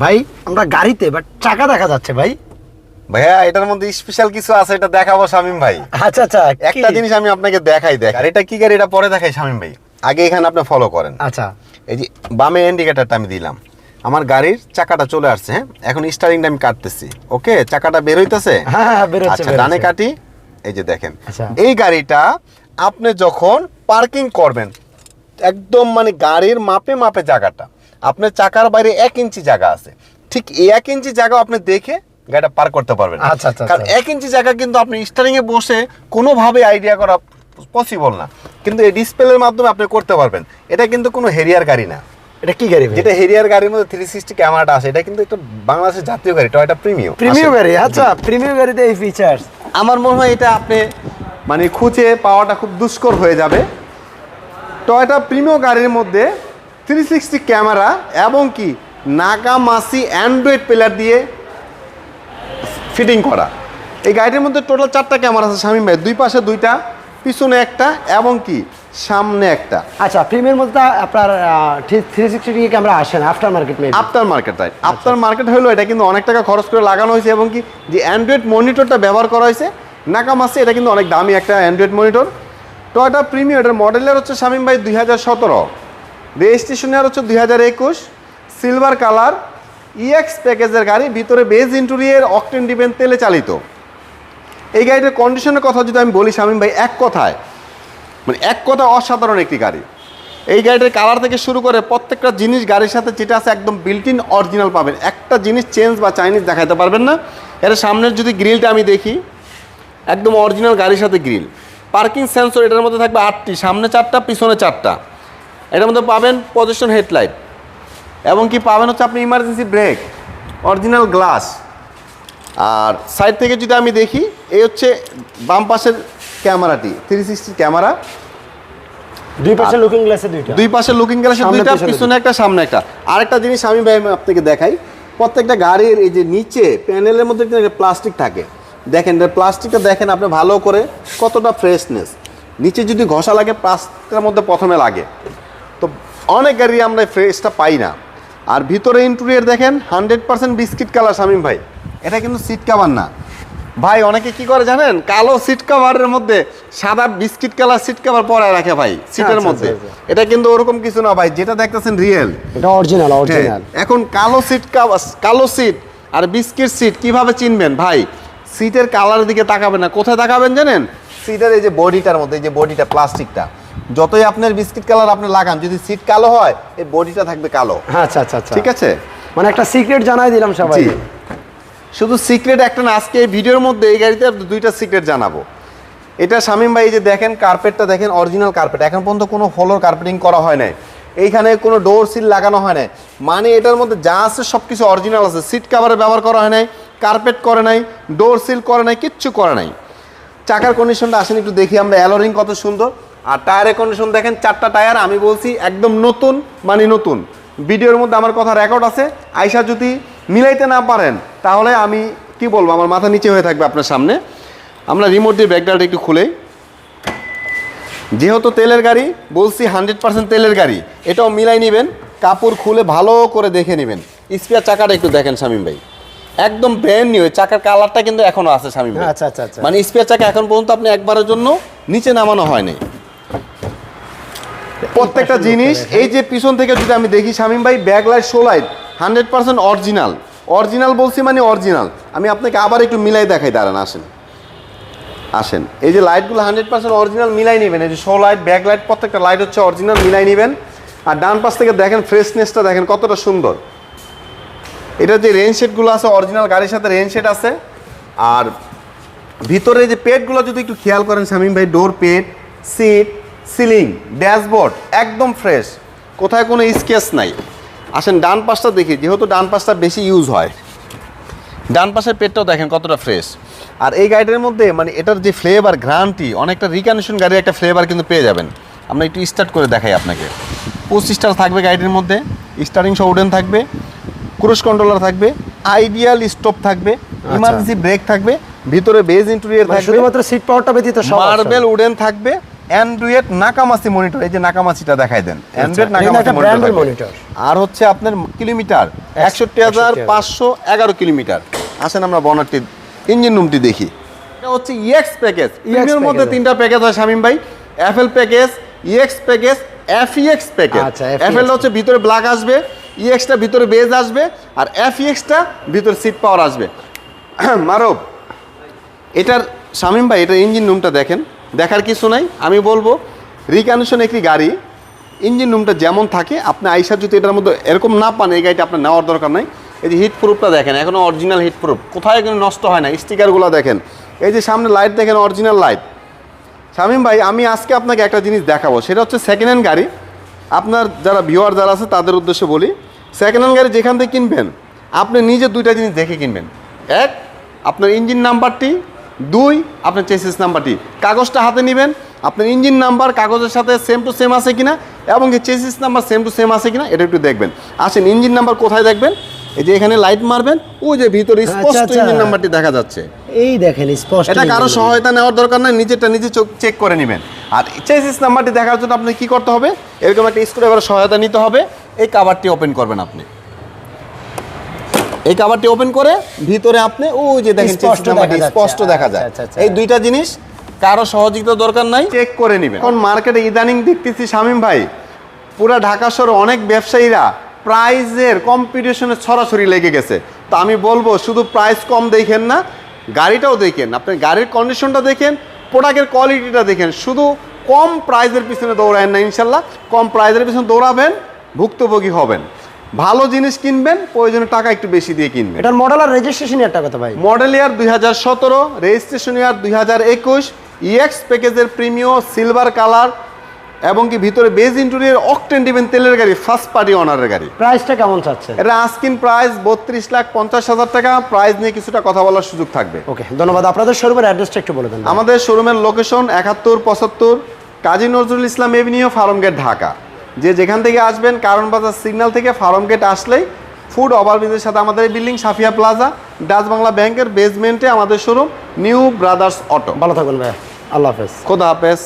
ভাই আমরা গাড়িতে বাট চাকা দেখা যাচ্ছে ভাই। ভাইয়া এটার মধ্যে স্পেশাল কিছু আছে এটা দেখাবো শামিম ভাই। আচ্ছা আচ্ছা একটা জিনিস আমি আপনাকে দেখাই দেখ আর এটা কি গাড়ি? এটা পরে দেখাই শামিম ভাই। আগে এখানে আপনি ফলো করেন। আচ্ছা। এই যে বামে ইন্ডিকেটারটা আমি দিলাম। আমার গাড়ির চাকাটা চলে আসছে হ্যাঁ? এখন স্টারিংটা আমি কাটতেছি। ওকে চাকাটা বের হইতেছে? হ্যাঁ হ্যাঁ বেরোচ্ছে আচ্ছা ডানে কাটি এই যে দেখেন। আচ্ছা। এই গাড়িটা আপনি যখন পার্কিং করবেন একদম মানে গাড়ির মাপে মাপে জায়গাটা আপনার চাকার বাইরে এক ইঞ্চি জায়গা আছে। ঠিক এই এক ইঞ্চি জায়গা আপনি দেখে গাড়িটা পার করতে পারবেন। আচ্ছা, আচ্ছা, কারণ আচ্ছা। এক ইঞ্চি জায়গা কিন্তু আপনি স্টারিং এ বসে কোনোভাবে আইডিয়া করা পসিবল না। কিন্তু এই ডিসপ্লের মাধ্যমে আপনি করতে পারবেন। এটা কিন্তু কোনো হেরিয়ার গাড়ি না। এটা কি গাড়ি যেটা হেরিয়ার গাড়ির মধ্যে থ্রি সিক্সটি ক্যামেরাটা আছে এটা কিন্তু একটা বাংলাদেশের জাতীয় গাড়ি টয়টা প্রিমিয়াম প্রিমিয়াম গাড়ি আচ্ছা প্রিমিয়াম গাড়িতে এই ফিচার্স আমার মনে হয় এটা আপনি মানে খুঁজে পাওয়াটা খুব দুষ্কর হয়ে যাবে। টয়টা প্রিমিয় গাড়ির মধ্যে থ্রি সিক্সটি ক্যামেরা এবং কি নাগামাসি অ্যান্ড্রয়েড প্লেয়ার দিয়ে ফিটিং করা। এই গাড়িটির মধ্যে টোটাল চারটা ক্যামেরা আছে স্বামী ভাই। দুই পাশে দুইটা পিছনে একটা এবং কি সামনে একটা। আচ্ছা প্রিমিয়াম মধ্যে আপনার থ্রি সিক্সটি ক্যামেরা আসে না after market maybe after market right after market হলো এটা কিন্তু অনেক টাকা খরচ করে লাগানো হয়েছে এবং কি যে অ্যান্ড্রয়েড মনিটরটা ব্যবহার করা হয়েছে নাকামাসে এটা কিন্তু অনেক দামি একটা অ্যান্ড্রয়েড মনিটর। টয়টা প্রিমিয়াম এটার মডেলের হচ্ছে শামিম ভাই দুই হাজার সতেরো। রেজিস্ট্রেশনের হচ্ছে দুই হাজার একুশ, সিলভার কালার ইএক্স প্যাকেজের গাড়ি, ভিতরে বেজ ইন্টুরিয়ার অকটেন ডিপেন তেলে চালিত। এই গাড়িটার কন্ডিশনের কথা যদি আমি বলি, শামিম ভাই, এক কথায় মানে এক কথা অসাধারণ একটি গাড়ি। এই গাড়িটার কালার থেকে শুরু করে প্রত্যেকটা জিনিস গাড়ির সাথে যেটা আছে একদম বিল্ট ইন অরিজিনাল পাবেন। একটা জিনিস চেঞ্জ বা চাইনিজ দেখাতে পারবেন না। এর সামনের যদি গ্রিলটা আমি দেখি, একদম অরিজিনাল গাড়ির সাথে গ্রিল পার্কিং সেন্সর এটার মধ্যে থাকবে আটটি, সামনে চারটা, পিছনে চারটা। এটার মধ্যে পাবেন পজিশন হেডলাইট এবং কি পাবেন হচ্ছে আপনি ইমার্জেন্সি ব্রেক অরিজিনাল গ্লাস আর সাইড থেকে যদি আমি দেখি এই হচ্ছে বাম পাশের ক্যামেরাটি থ্রি সিক্সটি ক্যামেরা। দুই পাশে লুকিং গ্লাসে দুইটা। দুই পাশে লুকিং গ্লাসে দুইটা পিছনে একটা সামনে একটা। আরেকটা জিনিস আমি ভাই আপনাকে দেখাই প্রত্যেকটা গাড়ির এই যে নিচে প্যানেলের মধ্যে একটা প্লাস্টিক থাকে। দেখেন প্লাস্টিকটা দেখেন আপনি ভালো করে কতটা ফ্রেশনেস নিচে যদি ঘষা লাগে প্লাস্টিকের মধ্যে প্রথমে লাগে। তো অনেক গাড়ি আমরা ফ্রেশটা পাই না। আর ভিতরে ইন্টুরিয়ার দেখেন hundred percent biscuit colour Shamim ভাই। এটা কিন্তু সিট কাভার না। ভাই অনেকে কি করে জানেন? কালো সিট কাভারের মধ্যে সাদা বিস্কিট কালার সিট কাভার পরায় রাখে ভাই সিটের আচ্ছা, মধ্যে। আচ্ছা, এটা কিন্তু ওরকম কিছু না ভাই যেটা দেখতেছেন রিয়েল এটা অরিজিনাল অরিজিনাল এখন কালো সিট কাভার কালো সিট আর বিস্কিট সিট কীভাবে চিনবেন? ভাই সিটের কালারের দিকে তাকাবেন না। কোথায় তাকাবেন জানেন? সিটের এই যে বডিটার মধ্যে এই যে বডিটা প্লাস্টিকটা যতই আপনার বিস্কিট কালার আপনি লাগান যদি সিট কালো হয় এই বডিটা থাকবে কালো। আচ্ছা আচ্ছা আচ্ছা। ঠিক আছে? মানে একটা সিক্রেট জানাই দিলাম সবাই শুধু সিক্রেট একটা না আজকে এই ভিডিওর মধ্যে এই গাড়িতে দুইটা সিক্রেট জানাব। এটা শামিম ভাই যে দেখেন কার্পেটটা দেখেন অরিজিনাল কার্পেট এখন পর্যন্ত কোনো ফ্লোর কার্পেটিং করা হয় নাই। এইখানে কোনো ডোর সিল লাগানো হয় নাই। মানে এটার মধ্যে যা আছে সব কিছু অরিজিনাল আছে সিট কাভারে ব্যবহার করা হয় নাই কার্পেট করে নাই ডোর সিল করে নাই কিচ্ছু করে নাই। চাকার কন্ডিশনটা আসেন একটু দেখি আমরা অ্যালোরিং কত সুন্দর। আর টায়ারের কন্ডিশন দেখেন চারটা টায়ার আমি বলছি একদম নতুন মানে নতুন। ভিডিওর মধ্যে আমার কথা রেকর্ড আছে। আইসা যদি মিলাইতে না পারেন তাহলে আমি কি বলব আমার মাথা নিচে হয়ে থাকবে আপনার সামনে। আমরা রিমোট দিয়ে ব্যাকডালটা একটু খুলে যেহেতু তেলের গাড়ি বলছি হান্ড্রেড পার্সেন্ট তেলের গাড়ি এটাও মিলাই নেবেন। কাপড় খুলে ভালো করে দেখে নেবেন। স্পেয়ার চাকাটা একটু দেখেন শামিম ভাই। একদম ব্র্যান্ড নিউ চাকার কালারটা কিন্তু এখনও আছে শামিম ভাই। আচ্ছা, আচ্ছা, আচ্ছা। মানে স্পেয়ার চাকা এখন পর্যন্ত আপনি একবারের জন্য নিচে নামানো হয়নি প্রত্যেকটা জিনিস এই যে পিছন থেকে যদি আমি দেখি শামিম ভাই back light show light hundred percent original original বলছি মানে অরিজিনাল আমি আপনাকে আবার একটু মিলাই দেখাই দাঁড়ান আসেন। আসেন। এই যে লাইটগুলো হান্ড্রেড পার্সেন্ট অরিজিনাল মিলাই নেবেন। এই যে শো লাইট ব্যাক লাইট প্রত্যেকটা লাইট হচ্ছে অরিজিনাল মিলাই নেবেন। আর ডান পাশ থেকে দেখেন ফ্রেশনেসটা দেখেন কতটা সুন্দর। এটা যে রেন শেডগুলো আছে অরিজিনাল গাড়ির সাথে রেন শেড আছে। আর ভিতরে যে পেটগুলো যদি একটু খেয়াল করেন শামিম ভাই door pad seat ceiling dashboard একদম ফ্রেশ। কোথায় কোনো স্কেচ নাই। আসেন ডান পাশটা দেখি যেহেতু ডান পাশটা বেশি ইউজ হয়। ডান পাশের পেটটাও দেখেন কতটা ফ্রেশ। আর এই গাড়িটার মধ্যে মানে এটার যে ফ্লেভার গ্রান্টি অনেকটা রিকানেশন গাড়ির একটা ফ্লেভার কিন্তু পেয়ে যাবেন। আমরা একটু স্টার্ট করে দেখাই আপনাকে। স্টার থাকবে গাড়িটির মধ্যে স্টারিং উডেন থাকবে ক্রুজ কন্ট্রোলার থাকবে আইডিয়াল স্টপ থাকবে ইমার্জেন্সি ব্রেক থাকবে ভিতরে বেজ ইন্টেরিয়র মানে থাকবে শুধুমাত্র সিট পাওয়ারটা ব্যতীত মার্বেল উডেন থাকবে অ্যান্ড্রয়েড নাকামাসি মনিটর এই যে নাকামাসিটা দেখাই দেন। অ্যান্ড্রয়েড এটা কিন্তু একটা নাকামাসি মনিটর। আর হচ্ছে আপনার কিলোমিটার একষট্টি হাজার পাঁচশো এগারো কিলোমিটার। আসেন আমরা বনারটি ইঞ্জিন রুমটি দেখি। এটা হচ্ছে ইএক্স প্যাকেজ প্রিমিয়ার মধ্যে। তিনটা প্যাকেজ হয় শামিম ভাই। FL package EX package FEX package আচ্ছা, এফএলটা হচ্ছে ভিতরে ব্ল্যাক আসবে ইএক্সটা ভিতরে বেজ আসবে আর এফইএক্সটা ভিতরে সিট পাওয়ার আসবে। মারব এটার শামিম ভাই এটার ইঞ্জিন রুমটা দেখেন। দেখার কিছু নাই। আমি বলব রিকন্ডিশন একটি গাড়ি ইঞ্জিন রুমটা যেমন থাকে, আপনি আইসার যদি এটার মধ্যে এরকম না পান, এই গাড়িটা আপনার নেওয়ার দরকার নাই। এই যে হিট প্রুফটা দেখেন এখনও অরিজিনাল হিট প্রুফ কোথায় কিন্তু নষ্ট হয় না স্টিকারগুলো দেখেন। এই যে সামনে লাইট দেখেন অরিজিনাল লাইট শামিম ভাই, আমি আজকে আপনাকে একটা জিনিস দেখাবো, সেটা হচ্ছে সেকেন্ড হ্যান্ড গাড়ি। আপনার যারা ভিওয়ার যারা আছে, তাদের উদ্দেশ্যে বলি সেকেন্ড হ্যান্ড গাড়ি যেখান থেকে কিনবেন, আপনি নিজে দুইটা জিনিস দেখে কিনবেন। এক, আপনার ইঞ্জিন নাম্বারটি দুই আপনার চেসিস নাম্বারটি। কাগজটা হাতে নেবেন আপনার ইঞ্জিন নাম্বার কাগজের সাথে সেম টু সেম আছে কিনা এবং কি chassis number same to same আছে কিনা এটা একটু দেখবেন। আসেন ইঞ্জিন নাম্বার কোথায় দেখবেন? এই যে এখানে লাইট মারবেন ওই যে ভিতরে আচ্ছা, স্পষ্ট আচ্ছা। ইঞ্জিন নাম্বারটি দেখা যাচ্ছে। এই দেখেন স্পষ্ট এটা কারও সহায়তা নেওয়ার দরকার নাই নিজেরটা নিজে চেক করে নেবেন। আর চেসিস নাম্বারটি দেখার জন্য আপনি কি করতে হবে? এরকম একটা স্ক্রুড্রাইভারের সহায়তা নিতে হবে এই কাভারটি ওপেন করবেন আপনি। এই কাভারটি ওপেন করে ভিতরে আপনি ওই যে দেখেন স্পষ্ট নাম্বারটি দেখা স্পষ্ট দেখা যায়। আচ্ছা, আচ্ছা, এই দুইটা জিনিস কারও সহযোগিতা দরকার নাই। চেক করে নেবেন। এখন মার্কেটে ইদানিং দেখতেছি শামিম ভাই পুরা ঢাকা শহরে অনেক ব্যবসায়ীরা প্রাইজের কম্পিটিশনে ছড়াছড়ি লেগে গেছে। তো আমি বলব শুধু প্রাইস কম দেখেন না গাড়িটাও দেখেন। আপনি গাড়ির কন্ডিশনটা দেখেন প্রোডাক্টের কোয়ালিটিটা দেখেন। শুধু কম প্রাইজের পিছনে দৌড়ায় না ইনশাল্লাহ কম প্রাইজের পিছনে দৌড়াবেন ভুক্তভোগী হবেন। ভালো জিনিস কিনবেন প্রয়োজনে টাকা একটু বেশি দিয়ে কিনবেন। এটার মডেল আর রেজিস্ট্রেশন একটা কথা ভাই? মডেল ইয়ার দুই হাজার সতেরো রেজিস্ট্রেশন ইয়ার দুই হাজার একুশ ইএক্স প্যাকেজের প্রিমিয়ম সিলভার কালার এবং কি ভিতরে বেজ ইন্টুরিয়ার অকটেন ডিভেন তেলের গাড়ি ফার্স্ট পার্টি অনারের গাড়ি। প্রাইসটা কেমন চাচ্ছেন? এটা আস্কিন প্রাইস বত্রিশ লাখ পঞ্চাশ হাজার টাকা প্রাইস নিয়ে কিছুটা কথা বলার সুযোগ থাকবে। ওকে ধন্যবাদ। আপনাদের শোরুমের অ্যাড্রেসটা একটু বলে দেন আমাদের শোরুমের লোকেশন একাত্তর পঁচাত্তর কাজী নজরুল ইসলাম এভিনিউ ফার্ম গেট ঢাকা। যে যেখান থেকে আসবেন কারণ বাজার সিগন্যাল থেকে ফার্ম গেট আসলেই ফুড ওভারব্রিজের সাথে আমাদের এই building Safia plaza Dutch Bangla ব্যাংকের বেসমেন্টে আমাদের শোরুম নিউ ব্রাদার্স অটো। ভালো থাকবেন ভাই আল্লাহ হাফেজ। খোদা হাফেজ।